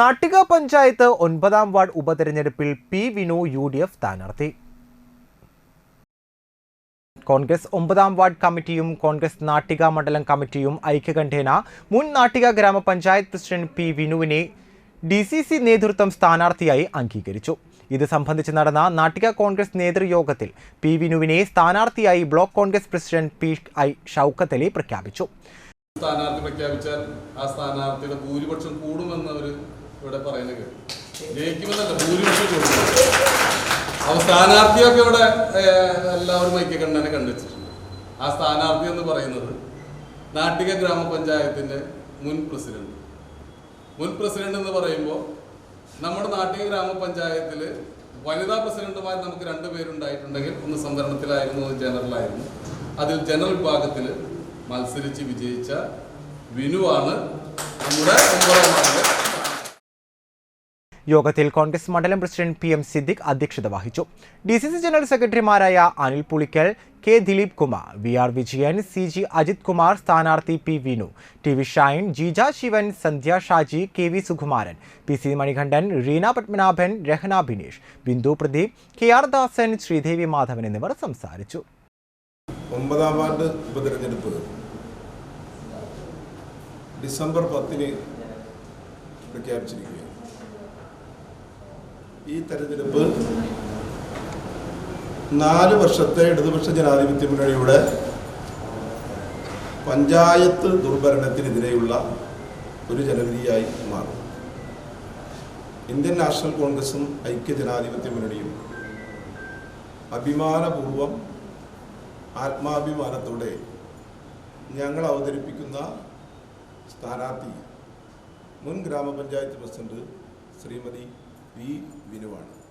നാട്ടിക പഞ്ചായത്ത് ഒൻപതാം വാർഡ് ഉപതെരഞ്ഞെടുപ്പിൽ P Vinu U D F സ്ഥാനാർത്ഥി. കോൺഗ്രസ് ഒമ്പതാം വാർഡ് കമ്മിറ്റിയും കോൺഗ്രസ് നാട്ടിക മണ്ഡലം കമ്മിറ്റിയും ഐക്യകണ്ഠേന മുൻ നാട്ടിക ഗ്രാമപഞ്ചായത്ത് പ്രസിഡന്റ് പി വിനുവിനെ ഡി സി സി നേതൃത്വം സ്ഥാനാർത്ഥിയായി അംഗീകരിച്ചു. ഇത് സംബന്ധിച്ച് നടന്ന നാട്ടിക കോൺഗ്രസ് നേതൃയോഗത്തിൽ പി വിനുവിനെ സ്ഥാനാർത്ഥിയായി block Congress president P I Shoukath Ali പ്രഖ്യാപിച്ചു. സ്ഥാനാർത്ഥി പ്രഖ്യാപിച്ചാൽ ആ സ്ഥാനാർത്ഥിയുടെ ഭൂരിപക്ഷം കൂടുമെന്ന അവർ ഇവിടെ പറയുന്നത് കേട്ടു. ജയിക്കുമെന്നല്ല ഭൂരിപക്ഷം കൂടും അപ്പൊ സ്ഥാനാർത്ഥിയൊക്കെ ഇവിടെ എല്ലാവരും ഐക്യകണ്ഠനെ കണ്ടുവച്ചിട്ടുണ്ട് ആ സ്ഥാനാർത്ഥി എന്ന് പറയുന്നത് നാട്ടിക ഗ്രാമപഞ്ചായത്തിന്റെ മുൻ പ്രസിഡന്റ്. മുൻ പ്രസിഡന്റ് എന്ന് പറയുമ്പോൾ നമ്മുടെ നാട്ടിക ഗ്രാമപഞ്ചായത്തിൽ വനിതാ പ്രസിഡന്റുമാർ നമുക്ക് രണ്ട് പേരുണ്ടായിട്ടുണ്ടെങ്കിൽ ഒന്ന് സംവരണത്തിലായിരുന്നു ഒന്ന് ജനറലായിരുന്നു. അതിൽ ജനറൽ വിഭാഗത്തിൽ മത്സരിച്ച് വിജയിച്ച വിനുവാണ് നമ്മുടെ ഒമ്പതാം വാർഡിലെ യോഗത്തിൽ കോൺഗ്രസ് മണ്ഡലം പ്രസിഡന്റ് പി എം സിദ്ദിഖ് അധ്യക്ഷത വഹിച്ചു. ഡി സി സി ജനറൽ സെക്രട്ടറിമാരായ Anil Pulikkal K Dileep Kumar V R Vijayan C G Ajith Kumar സ്ഥാനാർത്ഥി P Vinu T V Shine Jeeja Sivan Sandhya Shaji K V Sukumaran P C Manikandan Reena Padmanabhan Rahana Bineesh Bindu Pradeep K R Dasan Sreedevi Madhavan എന്നിവർ സംസാരിച്ചു. ഒമ്പതാം ward ഉപതെരഞ്ഞെടുപ്പ്. December പത്തിന് പ്രഖ്യാപിച്ചിരിക്കുകയാണ്. ഈ തെരഞ്ഞെടുപ്പ് നാല് വർഷത്തെ ഇടതുപക്ഷ ജനാധിപത്യ മുന്നണിയുടെ പഞ്ചായത്ത് ദുർഭരണത്തിനെതിരെയുള്ള ഒരു ജനവിധിയായി മാറും. ഇന്ത്യൻ നാഷണൽ കോൺഗ്രസും ഐക്യ ജനാധിപത്യ മുന്നണിയും അഭിമാനപൂർവം ആത്മാഭിമാനത്തോടെ ഞങ്ങൾ അവതരിപ്പിക്കുന്ന സ്ഥാനാർത്ഥി മുൻ ഗ്രാമപഞ്ചായത്ത് പ്രസിഡന്റ് ശ്രീമതി വി വിനുവാണ്.